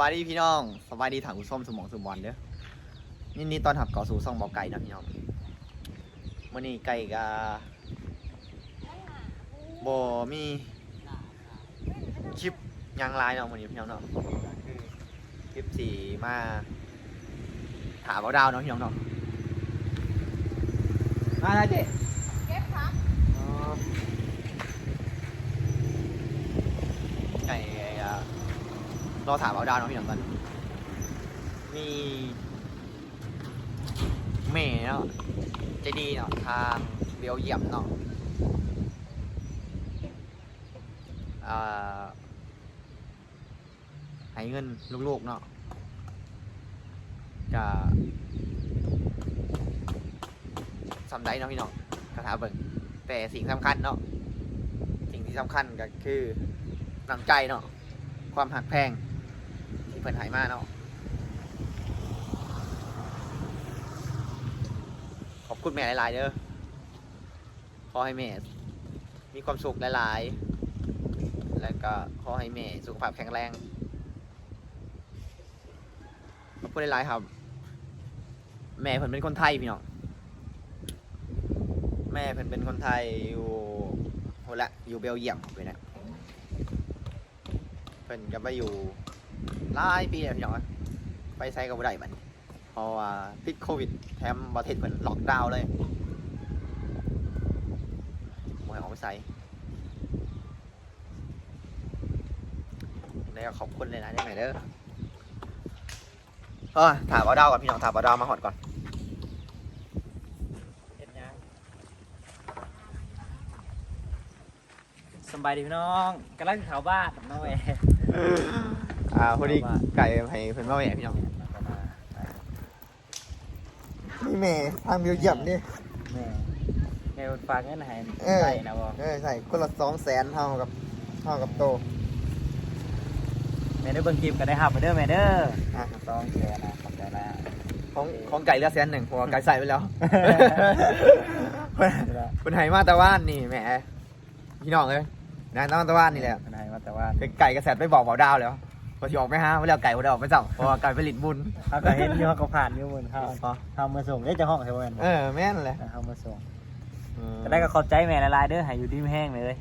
บายดีพี่น้องสบายดีถังอุส้มสมองสมบอลเด้อนี่นี่ตอนหับเก่อสู่ซ่องเบาไก่นะพี่น้องมื่อนี้ไก่กาบมีคลิปยังไลายเนาะมื่อนี้พี่น้องเนาะคลิปสีมาถามเบาดาวเนาะพี่น้องเนาะมาแล้วเจ๊ เก็บผัก อ๋อไก่อะ รอถามเบาดาวเนาะพี่น้องกันมีเมย์เนาะใจดีเนาะทางเบลเยียมเนาะอ่าให้เงินลูกๆเนาะจะสำได้เนาะพี่น้องคาถาเบิ่งแต่สิ่งสำคัญเนาะสิ่งที่สำคัญก็คือน้ำใจเนาะความหักแพง ที่เพิ่นหายมาเนาะขอบคุณแม่หลาย ๆเด้อขอให้แม่มีความสุขหลาย ๆ แล้วก็ขอให้แม่สุขภาพแข็งแรงขอบคุณหลาย ๆ ครับ แม่เพิ่นเป็นคนไทยพี่น้องแม่เพิ่นเป็นคนไทยอยู่โหละอยู่เบลเยียมไปนะเพิ่นก็ไปอยู่ หลายปีแล้วพี่น้องไปไซกับบ่ได้บันเพราะว่าติดโควิดแถมประเทศเหมือนล็อกดาวน์เลยมวยออกไปใส่ได้ขอบคุณเลยนะได้ไหมเด้อเออถามเอาดาวก่อนพี่น้องถามเอาดาวมาหอดก่อนสบายดีพี่น้องกำลังเข้าบ้านน้องแหว อ่าพอดีไก่ให้เพิ่นมาแหวะพี่น้องนี่แม่ทางเบลเยียมนี่แม่แม่ฝากเงินให้เออใส่นะบ่เออใส่คนละสองแสนเท่ากับเท่ากับโตแม่ได้เบิ่งคลิปก็ได้หับไปเด้อแม่เด้ออะสองแสนนะขอบใจแล้วของของไก่เหลือแสนหนึ่งเพราะว่าไก่ใส่ไปแล้วเพิ่นเพิ่นให้มาแต่ว่านนี่แหมพี่น้องเลยนะน้องตะวันนี่แหละเป็นไงว่าแต่ว่าเป็นไก่กระแสไปบอกเบาดาวแล้ว พอที่ออกไม่ฮะไม่แล้วไก่บ่ได้ออกไปจับเพราะว่าไก่ไปหลินบุญเขาก็เห็นอยู่เขาก็ผ่านอยู่เหมือนเขาอ๋อเฮามาส่งเอ๊ะจะห้องใช่บ่แม่นเออแม่นเลยเฮามาส่งเออก็ได้ก็ขอบใจแม่หลายๆเด้อให้อยู่ดีไม่แห้งเลย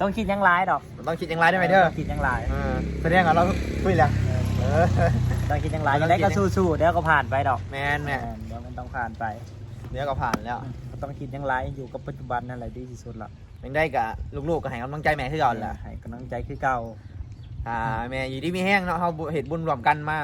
ต้องคิดหยังหลายดอกต้องคิดอย่างไรได้ไหมเด้อต้องคิดหยังหลายเออแสดงว่าเราคุยแล้วเออต้องคิดหยังหลายต้จะองได้คิดก็สู้ๆเดี๋ยวก็ผ่านไปดอกแม่นแม่เดี๋ยวมันต้องผ่านไปเดี๋ยวก็ผ่านแล้วก็ต้องคิดหยังหลายอยู่กับปัจจุบันนั่นแหละดีที่สุดละยังได้กับลูกๆก็ให้กำลังใจแม่คือก่อนแหละให้กำลังใจคือเก่า อ่าแม่อยู่ที่มีแห้งเนาะเฮาเห็ดบุญรวมกันมา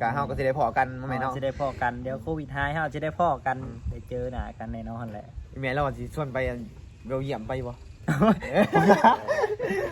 กะเฮาก็สิได้พอกันมาแม่เนาะ จะได้พ่อกันเดี๋ยวโควิดหายเฮาจะได้พ่อกันได้เจอหน้ากันแน่นอนแหละ แม่เราสิชวนไปเบลเยียมไปบ่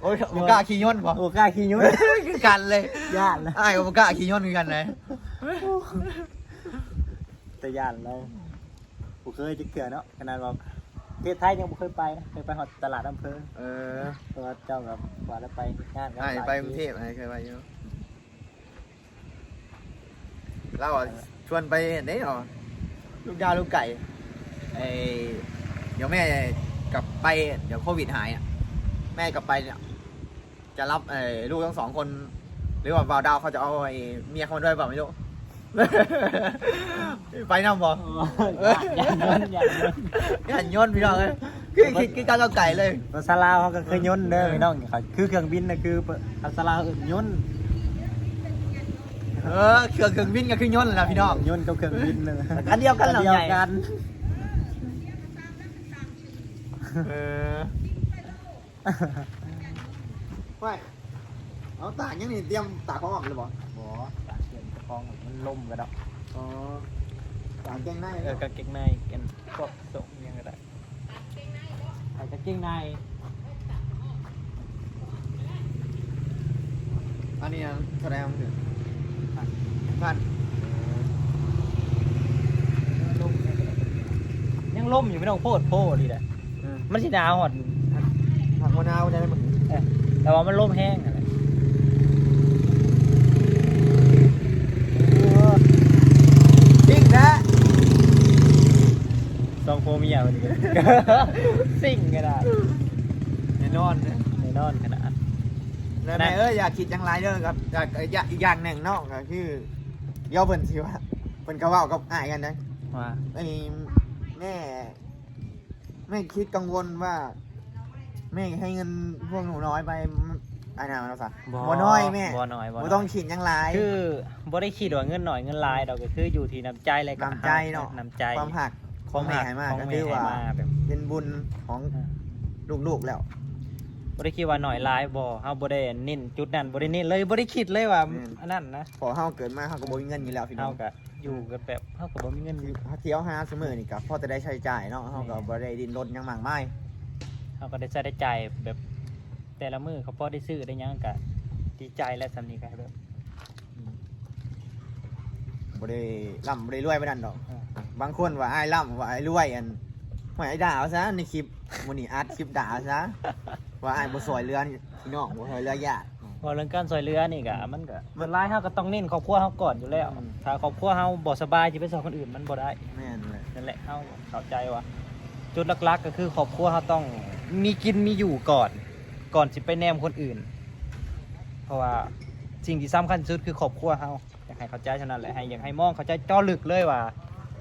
โอ้ยบ่กล้าขี่ยนต์บ่โอ้กล้าขี้ยุ่งคือกันเลยญาตินะอ้ายก็บ่กล้าขี่ยนต์คือกันเลยแต่ญาติเราผมเคยจะเกิดเนาะขนาดว่า ประเทศไทยยังบ่เคยไปนะเคยไปหอดตลาดอำเภอเออตัวเจ้ากับว่าแล้วไปงานกันอ้ายหลายไปกรุงเทพอ้ายเคยไปอยู่เราอะชวนไปเด้อ๋อลูกยาลูกไก่ไอเดี๋ยวแม่กลับไปเดี๋ยวโควิดหายอะแม่กลับไปเนี่ยจะรับเออลูกทั้งสองคน หรือว่าบ่าวดาวเขาจะเอาไอ้เมียเขามาด้วยเปล่าไม่รู้ ไปน้ำบ่ญาติญาติญาติญาตินี่หันยนต์พี่น้องเลยคือคิดคิดการเอาไก่เลยภาษาลาวเขาก็เคยย่นเด้อพี่น้องเขาคือเครื่องบินนะคือภาษาลาวเอื่นย่นเออเครื่องเครื่องบินกับเครื่องยนต์แหละพี่น้องย่นกับเครื่องบินเลยอันเดียวกันเหรออัเดียวใหญ่กันเออไปเอาตากยังนี่เตรียมตากของออกเลยบ่บ่ ตากเกียนกระพองมันล่มกันดอกอ๋อตากแกงในเออกางเกงในกันพวกส่งยังก็ได้ใส่กางเกงในอันนี้นะแสดงถึงพันล่มยังล่มอยู่ไม่ต้องโพดโพดดีแหละมันสิหนาวหอดผักมะนาวได้ไหมมึงเออแต่ว่ามันล่มแห้งอะไร จริงนะ ซองโฟมีอย่างนี้ซิ่งขนาดแน่นอนนะในนอนขนาด แล้วแม่เอ้ยอยากคิดจังไรเด้อครับอยากอยากอีกอย่างหนึ่งเนาะก็คือเดี๋ยวเพิ่นสิว่าเพิ่นก็เว้ากับอ้ายกันนะว่าไอ้แม่แม่คิดกังวลว่า แม่ให้เงินพวกหนูน้อยไปอันนั้นมันซะบ่น้อยแม่บ่น้อยบ่บ่น้ต้ออยงคิดจังไร คือบ่ได้คิดว่าเงินหน่อยเงินหลายดอกก็คืออยู่ที่น้ำใจเลยกับน้ำใจเนาะ น้ำใจ ความหัก ของแม่ให้มากขก็องคือว่าแม่ให้มาแบบเป็นบุญของลูกๆแล้วบ่ได้คิดว่าหน่อยหลายบ่เฮาบ่ได้เน้นจุดนั้นบ่ได้เน้นเลยบ่ได้คิดเลยว่าแม่นอันนั้นนะพอเฮาเกิดมาเฮาก็บ่มีเงินอยู่แล้วพี่น้เฮาองก็อยู่กันแบบเฮาก็บ่มีเงินเที่ยวหาเสมอนี่ก็พอจะได้ใช้จ่ายเนาะเฮาก็บ่ได้ดิ้นรนหยังมากมายเฮาก็ได้ใช้ได้จ่ายแบบแต่ละมื้อเขาพอได้ซื้อได้หยังก็ดีใจและสำนี้ก็แบบ บ่ได้ร่ำบ่ได้รวยไปนั่นดอกอ่าบางคนว่าอ้ายร่ำว่าอ้ายรวยอันหวยไอ้ด่าวซะในคลิปมื้อนี้อัดคลิปด่าซะว่าอ้ายบ่สวยเรือนี่พี่น้องบ่สวยเรือญาติ พอเรื่องการซอยเรือนี่ก็มันก็มันหลายเฮาก็ต้องเน้นครอบครัวเฮาก่อนอยู่แล้ว อืม ถ้าครอบครัวเฮาบ่สบายสิไปสอนคนอื่นมันบ่ได้ แม่นเลยนั่นแหละเฮาเข้าใจว่า จุดหลักๆ ก็คือครอบครัวเฮาต้องมีกินมีอยู่ก่อน ก่อนสิไปแนมคนอื่น เพราะว่าสิ่งที่สำคัญที่สุดคือครอบครัวเฮา อยากให้เข้าใจเท่านั้นแหละให้อยากให้มองเข้าใจเจ้อลึกเลยว่า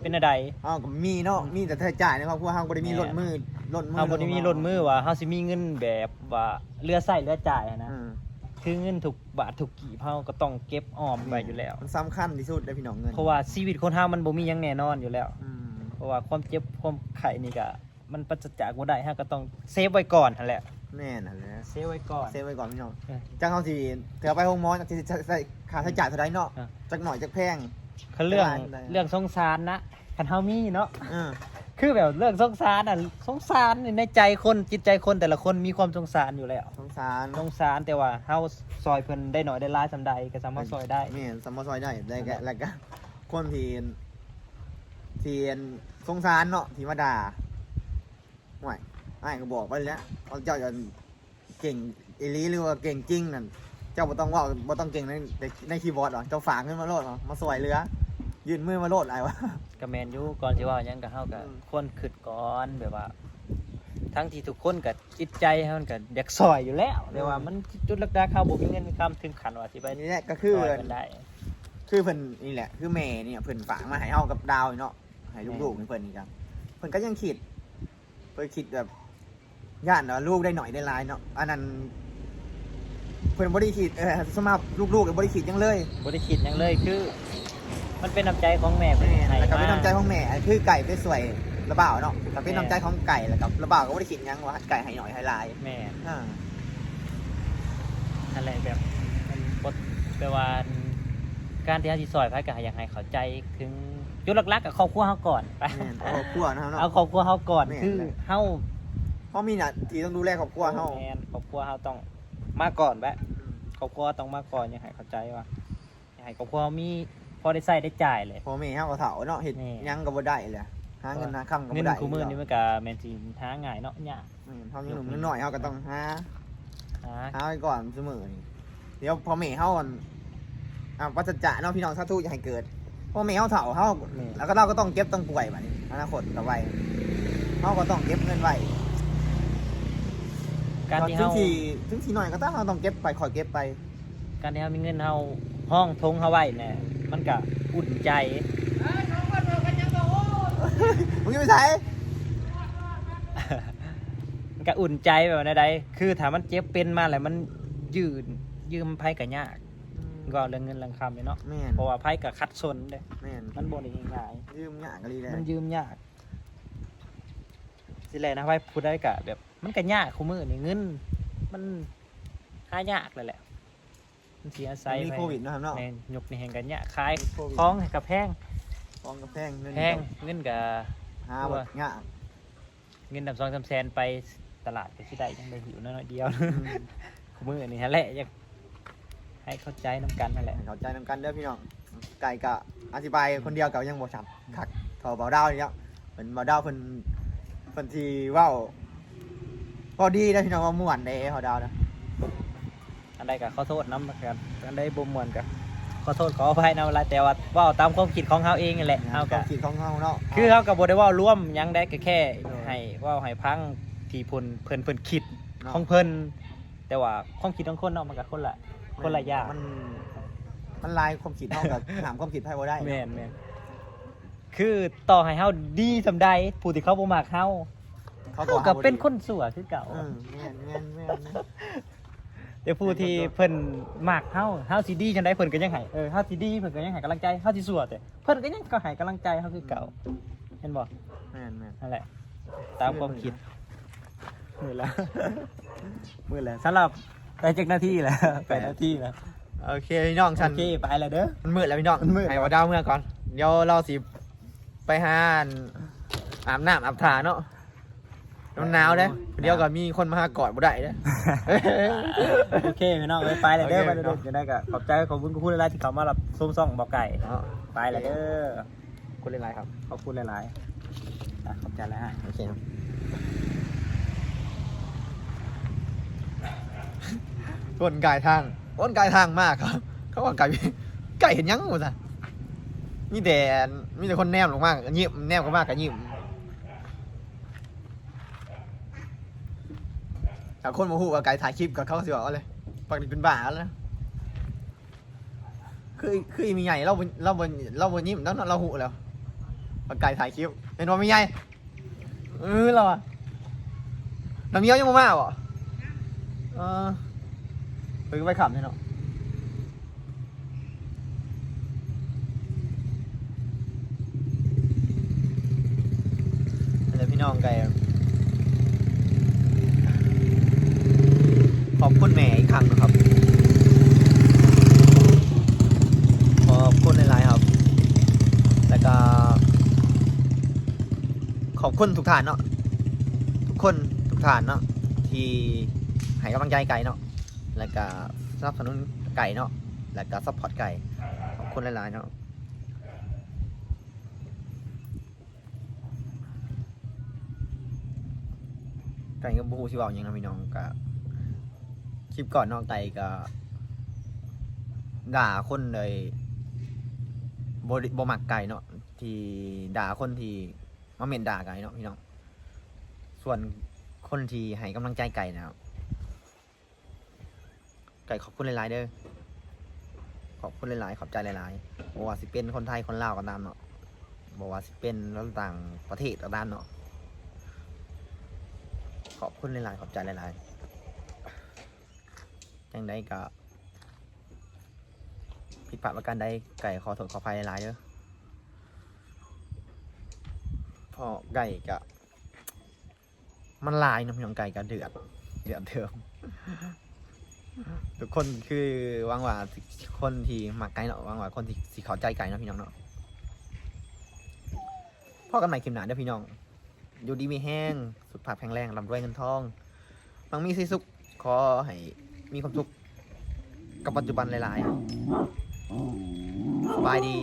เป็นอะไรเฮาก็มีเนาะมีแต่เธอจ่ายในครอบครัวเฮาบ่ได้มีแม่รถมือรถมือเฮาบ่ได้มีล้นมือว่าเฮาสิมีเงินแบบว่าเรือใส่เรือจ่ายอะนะอืมคือเงินถูกบาทถูกกี่เฮาก็ต้องเก็บออมไว้อยู่แล้ว มันสำคัญที่สุดเลยพี่น้องเงินเพราะว่าชีวิตคนเฮามันบ่มีหยังแน่นอนอยู่แล้ว อืมเพราะว่าความเจ็บความไข้นี่ก็มันปราศจากบ่ได้เฮาก็ต้องเซฟไว้ก่อนนั่นแหละ แม่นั่นแหละเซฟไว้ก่อน เซฟไว้ก่อนพี่น้องเออจังเฮาสิเถือไปโรงหมอจักสิใส่ค่าใช้จ่ายเท่าใดเนาะอะ จักหน่อยจักแพง คือเรื่องได้ เรื่องสงสารนะคันเฮามีเนาะเออคือแบบเรื่องสงสารอะสงสารในใจคนจิตใจคนแต่ละคนมีความสงสารอยู่แล้วสงสารสงสารแต่ว่าเฮาซอยเพิ่นได้หน่อยได้หลายสำใดก็สามารถซอยได้ แม่นสามารถซอยได้ได้แกแล้วก็คนที่ที่สงสารเนาะที่มาด่าห่วย อ้ายก็บอกไปแล้วว่าเจ้าจะเก่งอีหลีหรือว่าเก่งจริงนั่นเจ้าบ่ต้องเว่าบ่ต้องเก่งในในในคีย์บอร์ดหรอเจ้าฝากเงินมาโลดเหรอมาสวยเรือยื่นมือมาโลดอะไรวะก็แม่นอยู่ก่อนสิว่าหยังก็เฮาก็อืมควรคิดก่อนแบบว่า ทั้งที่ทุกคนก็จิตใจเฮามันก็อยากซอยอยู่แล้วแต่ว่ามันจุดหลักๆเฮาบ่มีเงินมีคำถึงขั้นว่าสิไปอันนี้แหละก็ซคืออยกันได้ คือเพิ่นนี่แหละ คือแม่เนี่ยเพิ่นฝากมาให้เฮากับดาวนี่เนาะให้ลูกๆนี่เพิ่นนี่ครับเพิ่นก็ยังคิดเพิ่นคิดแบบ ย่านเนาะลูกได้หน่อยได้หลายเนาะอันนั้นเพิ่นบ่ได้คิดเออสำหรับลูกๆก็บ่ได้คิดหยังเลยบ่ได้คิดหยังเลยคือ มันเป็นน้ำใจของแม่เพิ่นให้แล้วก็เป็นมาน้ำใจของแม่คือไก่ไปสวยระบ่าวเนาะก็เป็นน้ำใจของไก่แล้วกับระบ่าวก็บ่ได้คิดหยังว่าไก่ให้หน่อยให้หลายแม่อ่าอะไรแบบมันบทแปลว่าการที่เฮาสิซอยไผก็อยากให้เข้าใจถึงจุดหลักๆกับครอบครัวเฮาก่อนไปแม่นเอาครอบครัวนะครับเนาะเอาครอบครัวเฮาก่อนแม่นคือแหละเฮา เพราะมีหน้าที่ต้องดูแลครอบครัวเฮาแม่นครอบครัวเฮาต้องมาก่อนแวะครอบครัวต้องมาก่อนอยากให้เข้าใจว่าอยากให้ครอบครัวมีพอได้ใช้ได้จ่ายเลย พ่อแม่เฮาก็เฒ่าเนาะเฮ็ดแม่ หยังก็บ่ได้เลยหาเงินหาค่ำก็เงิบ่นได้คู่มือนี่มันก็แม่นสิหาง่ายเนาะยากแม่นเฮายังหนุ่มยังน้อยเฮาก็ต้องหา หาหาไว้ก่อนเสมอนี่เดี๋ยวพ่อแม่เฮาอั่นอ่าวัฏจักรเนาะพี่น้องสาธุอย่าให้เกิดพ่อแม่เฮาเฒ่าเฮาแล้วก็เราก็ต้องเก็บต้องป่วยบัดนี้อนาคตต่อไปเฮาก็ต้องเก็บเงินไว้ การที่ถึเฮางที่ถึงที่น้อยก็ต้องเฮาต้องเก็บไปคอยเก็บไปการที่เฮามีเงินเฮาห้องทงเฮาไว้เนี่ยมันก็อุ่นใจ มึงจะไปใช้มันก็อุ่นใจแบบนั้นใดคือถ้ามันเจ็บเป็นมาแล้วมันยืนยืมไพ่ก็ยากก็เรื่องเงินเรื่องคำเนี่ยเนาะแม่นเพราะว่าไพ่ก็คัดสนเด้แม่นมันบ่ได้ง่ายยืมยากก็ดีเลยๆมันยืมยาก สิแลนะไพ่พูดได้กะแบบ มันก็ยากคู่มือนี่เงิน มันหายากเลยแหละมันเสียอาศัยมีไปโควิดนะครับเนาะแม่นยกนี่แห่งกันยากขายมีโควิดของให้กับแพงฟองกับแพงเงินแพงเงินกับหาบ่ยากเงินดับสองสามแสนไปตลาดก็สิได้ยังได้หิวน้อยๆเดียวอืมขมือนี่ฮะแหละอยากให้เข้าใจน้ำกันนั่นแหละให้เข้าใจนำกันเด้อพี่น้องไก่กะอธิบายคนเดียวกับยังบ่ชัดคักเท่าเบาดาวนี่เนาะเป็นเบาดาวเพิ่น เพิ่นที่เว้าพอดีนะพี่น้องว่าม่วนเด้เบาดาวนะอันใดก็ขอโทษน้ำกันอันใดบ่มวนก็ขอโทษขออภัยนะเวลาแต่ว่าเว่าตามความคิดของเขาเองนั่นแหละเอาเอากัก็คิดของเฮาเนาะคือเขาก็บ่ได้เว่าร่วมหยังได้ก็แค่เออให้เว่าให้พังที่เพิ่นเพิ่นเพิ่นคิดเนาะของเพิ่นแต่แต่ว่าความคิดของคนเนาะมันก็คนละคนละอย่างมันมันลายความคิดเท่ากับถามความคิดไพ่บ่ได้แม่นแม่น คือต่อให้เฮาดีสำใดผู้ที่เขาบ่มักเฮาเขาเฮาก็เป็นคนสัวคือเก่า เออแม่นแม่นแม่นนะแต่ผู้ที่เพิ่นมักเฮาเฮาสิดีจังไดเพิ่นก็ยังให้เออเฮาสิดีเพิ่นก็ยังให้กำลังใจเฮาสิสัวแต่เพิ่นก็ยังก็ให้กำลังใจเฮาคือเก่าเห็นบ่แม่นแม่นนั่นแหละ ตามความคิด มือแล้วมือแล้วสำหรับได้จักนาทีแล้วแปดนาทีแล้วโอเคพี่น้องฉันโอเคไปแล้วเด้อ มันมืดแล้วพี่น้องมันมืด ให้ว่าดาวเมื่อก่อน เดี๋ยวเราสิ ไปหาอันอาบน้ำอาบทาเนาะมันหนาวเด้เดี๋ยวก็มีคนมาหากอดบ่ได้เด้ โอเคพี่น้องเอ้ยไปแล้วเด้อโอเค ไปแล้วเด้อจะได้ก็ขอบใจขอบคุณคุณหลายๆที่เขามารับชมซ่องบอกไก่เนาะไปแล้วเด้อคุณเล่นไรครับ ขอบคุณหลายๆอะขอบใจแล้วฮะโอเคครับต้นกายทางต้นกายทางมากครับ เขาว่าไก่ไก่เห็นยังหมดอะ มีแต่มีแต่คนแนมลงมากยิ้มแนมกันมากกับยิ้มถ้าคนมาหูว่าไก่ถ่ายคลิปกับเขาสิบอกเลยปากนี้เป็นบ้าแล้วคือคือมีใหญ่เราบ่เราบนเราบนยิ้มแล้วเราหูแล้วว่าไก่ถ่ายคลิปเห็นว่ามีใหญ่เออเราอะน้ำเมียวยังมามาบ่เออไปก็ไปขับเนี่ยเนาะ แล้ว พี่น้องไกขอบคุณแม่อีกครั้งนะครับ ขอบคุณหลายๆครับ แล้วก็ ขอบคุณทุกท่านเนาะ ทุกคนทุกท่านเนาะ ที่ให้กำลังใจไก่เนาะ แล้วก็สนับสนุนไก่เนาะ แล้วก็ซัพพอร์ตไก่ ขอบคุณหลายๆเนาะ ไก่ก็บูฮูสิเว้าหยังนะพี่น้องก็คลิปก่อนน้องไก่ก็ ด่าคนเลยบ่ได้บ่มักไก่เนาะที่ด่าคนที่มาเม่นด่าไก่เนาะพี่น้องส่วนคนที่ให้กำลังใจไก่นะครับไก่ขอบคุณหลายๆเด้อขอบคุณหลายๆขอบใจหลายๆบ่ว่าสิเป็นคนไทยคนลาวก็ตามเนาะบ่ว่าสิเป็นแล้วต่างประเทศก็ตามเนาะ อบคุณหลายๆขอบใจหลายๆยังได้ก็ผิดพลาดประการใดไก่ขอโทษขออภัยหลายๆเด้อพอไก่ก็มันลายน้ำยองไก่ก็เดือดเดือดเทิมทุกคนคือวังว่าคนที่มักไก่เนาะวังว่าคนที่สิเข้าใจไก่เนาะพี่น้องเนาะพ่อกันใหม่คลิปหน้าเด้อพี่น้อง อยู่ดีมีแห้ง สุขภาพแข็งแรงร่ำรวยเงินทอง มังมีสีสุขขอให้มีความสุขกับปัจจุบันหลายๆสบายดี